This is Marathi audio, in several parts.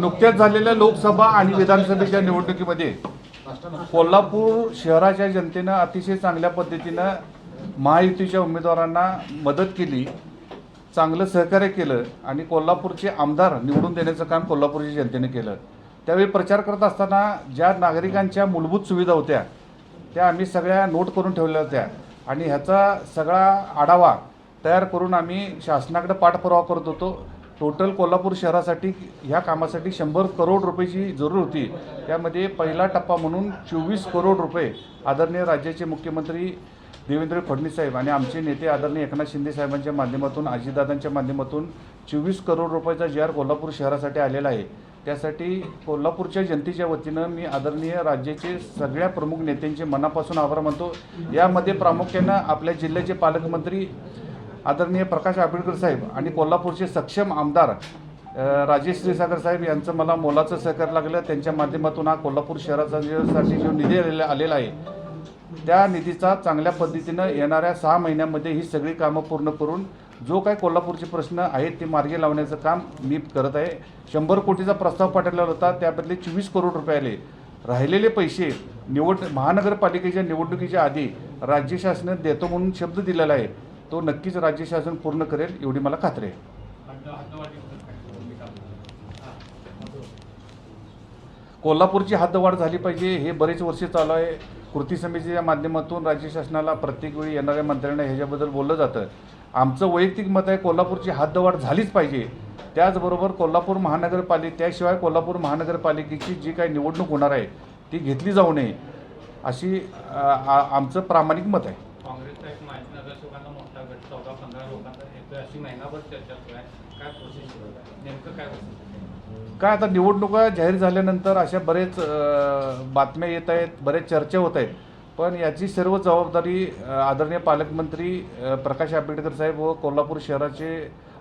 नुकत्याच झालेल्या लोकसभा आणि विधानसभेच्या निवडणुकीमध्ये कोल्हापूर शहराच्या जनतेनं अतिशय चांगल्या पद्धतीनं महायुतीच्या उमेदवारांना मदत केली चांगलं सहकार्य केलं आणि कोल्हापूरचे आमदार निवडून देण्याचं काम कोल्हापूरच्या जनतेने केलं. त्यावेळी प्रचार करत असताना ज्या नागरिकांच्या मूलभूत सुविधा होत्या त्या आम्ही सगळ्या नोट करून ठेवल्या होत्या आणि ह्याचा सगळा आढावा तयार करून आम्ही शासनाकडे पाठपुरावा करत होतो. टोटल कोल्हापूर शहरासाठी ह्या कामासाठी शंभर करोड रुपयेची जरूर होती. त्यामध्ये पहिला टप्पा म्हणून चोवीस करोड रुपये आदरणीय राज्याचे मुख्यमंत्री देवेंद्र फडणवीस साहेब आणि आमचे नेते आदरणीय एकनाथ शिंदे साहेबांच्या माध्यमातून अजितदादांच्या माध्यमातून चोवीस करोड रुपयाचा जी आर कोल्हापूर शहरासाठी आलेला आहे. त्यासाठी कोल्हापूरच्या जनतेच्या वतीनं मी आदरणीय राज्याचे सगळ्या प्रमुख नेत्यांचे मनापासून आभार मानतो. यामध्ये प्रामुख्यानं आपल्या जिल्ह्याचे पालकमंत्री आदरणीय प्रकाश आंबेडकर साहेब आणि कोल्हापूरचे सक्षम आमदार राजेश श्रीसागर साहेब यांचं मला मोलाचं सहकार्य लागलं. त्यांच्या माध्यमातून हा कोल्हापूर शहरासाठी जो निधी आलेला आलेला आहे त्या निधीचा चांगल्या पद्धतीनं येणाऱ्या सहा महिन्यामध्ये ही सगळी कामं पूर्ण करून जो काय कोल्हापूरचे प्रश्न आहेत ते मार्गी लावण्याचं काम मी करत आहे. शंभर कोटीचा प्रस्ताव पाठवलेला होता त्याबदले चोवीस करोड रुपये आले. राहिलेले पैसे निवड महानगरपालिकेच्या निवडणुकीच्या आधी राज्य शासनाने देतो म्हणून शब्द दिलेला आहे. तो नक्कीच राज्य शासन पूर्ण करेल एवढी मला खात्री आहे. कोल्हापूरची हद्दवाढ झाली पाहिजे हे बरेच वर्ष चालू आहे. कृती समितीच्या माध्यमातून राज्य शासनाला प्रत्येक वेळी येणाऱ्या मंत्र्यांना ह्याच्याबद्दल बोललं जातं. आमचं वैयक्तिक मत आहे कोल्हापूरची हद्दवाढ झालीच पाहिजे. त्याचबरोबर कोल्हापूर महानगरपालिका त्याशिवाय कोल्हापूर महानगरपालिकेची जी काही निवडणूक होणार आहे ती घेतली जाऊ नये अशी आ- आमचं प्रामाणिक मत आहे काँग्रेसचा एक माहिती नगरसेवकांचा मोठा गट चौदा पंधरा लोकांचा येतोय अशी महिनाभर चर्चा सुरू आहे काय प्रोसेस सुरू आहे नेमकं काय काय आता निवडणुका जाहीर झाल्यानंतर अशा बरेच बातम्या येत आहेत बरेच चर्चा होत आहेत. पण याची सर्व जबाबदारी आदरणीय पालकमंत्री प्रकाश आंबेडकर साहेब व कोल्हापूर शहराचे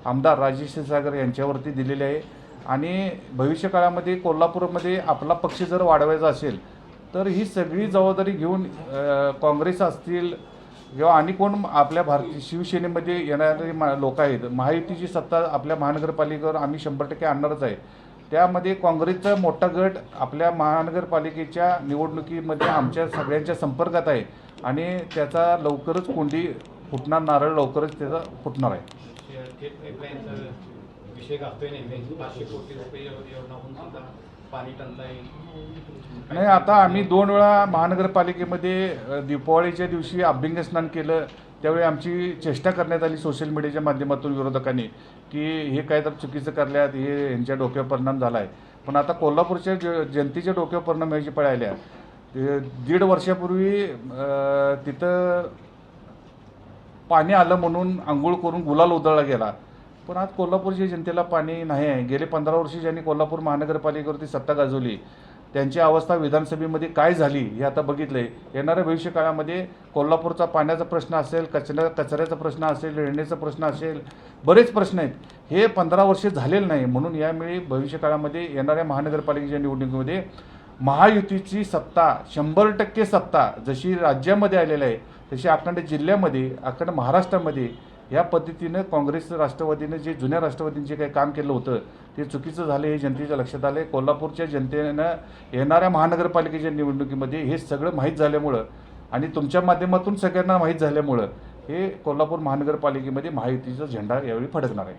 आमदार राजेश सागर यांच्यावरती दिलेली आहे. आणि भविष्यकाळामध्ये कोल्हापूरमध्ये आपला पक्ष जर वाढवायचा असेल तर ही सगळी जबाबदारी घेऊन काँग्रेस असतील जेव्हा आणि कोण आपल्या भारतीय शिवसेनेमध्ये येणारे मा लोक आहेत. महायुतीची सत्ता आपल्या महानगरपालिकेवर आम्ही शंभर टक्के आणणारच आहे. त्यामध्ये काँग्रेसचा मोठा गट आपल्या महानगरपालिकेच्या निवडणुकीमध्ये आमच्या सगळ्यांच्या संपर्कात आहे आणि त्याचा लवकरच कोंडी फुटणार नारळ लवकरच त्याचा फुटणार आहे. विषय पाणी टंचाई. नाही आता आम्ही दोन वेळा महानगरपालिकेमध्ये दीपावळीच्या दिवशी अभ्यंग स्नान केलं. त्यावेळी आमची चेष्टा करण्यात आली सोशल मीडियाच्या माध्यमातून विरोधकांनी की हे काय तर चुकीचं करल्यात हे यांच्या डोक्यावर परिणाम झाला आहे पण आता कोल्हापूरच्या ज जनतेच्या डोक्यावर परिणाम यायची पळायल्या दीड वर्षापूर्वी तिथं पाणी आलं म्हणून आंघोळ करून गुलाल उधळला गेला. पण आज कोल्हापूरच्या जनतेला पाणी नाही आहे. गेले पंधरा वर्षी ज्यांनी कोल्हापूर महानगरपालिकेवरती सत्ता गाजवली त्यांची अवस्था विधानसभेमध्ये काय झाली हे आता बघितलंय. येणाऱ्या भविष्यकाळामध्ये कोल्हापूरचा पाण्याचा प्रश्न असेल कचऱ्या कचऱ्याचा प्रश्न असेल रेडण्याचा प्रश्न असेल बरेच प्रश्न आहेत. हे पंधरा वर्षे झालेलं नाही. म्हणून यावेळी भविष्यकाळामध्ये येणाऱ्या महानगरपालिकेच्या निवडणुकीमध्ये महायुतीची सत्ता शंभर टक्के सत्ता जशी राज्यामध्ये आलेली आहे तशी अखंड जिल्ह्यामध्ये अखंड महाराष्ट्रामध्ये या पद्धतीनं काँग्रेस राष्ट्रवादीनं जे जुन्या राष्ट्रवादीने जे काही काम केलं होतं ते चुकीचं झालं हे जनतेच्या लक्षात आलं कोल्हापूरच्या जनतेनं येणाऱ्या महानगरपालिकेच्या निवडणुकीमध्ये हे सगळं माहीत झाल्यामुळं आणि तुमच्या माध्यमातून सगळ्यांना माहीत झाल्यामुळं हे कोल्हापूर महानगरपालिकेमध्ये महायुतीचा झेंडा यावेळी फडकणार आहे.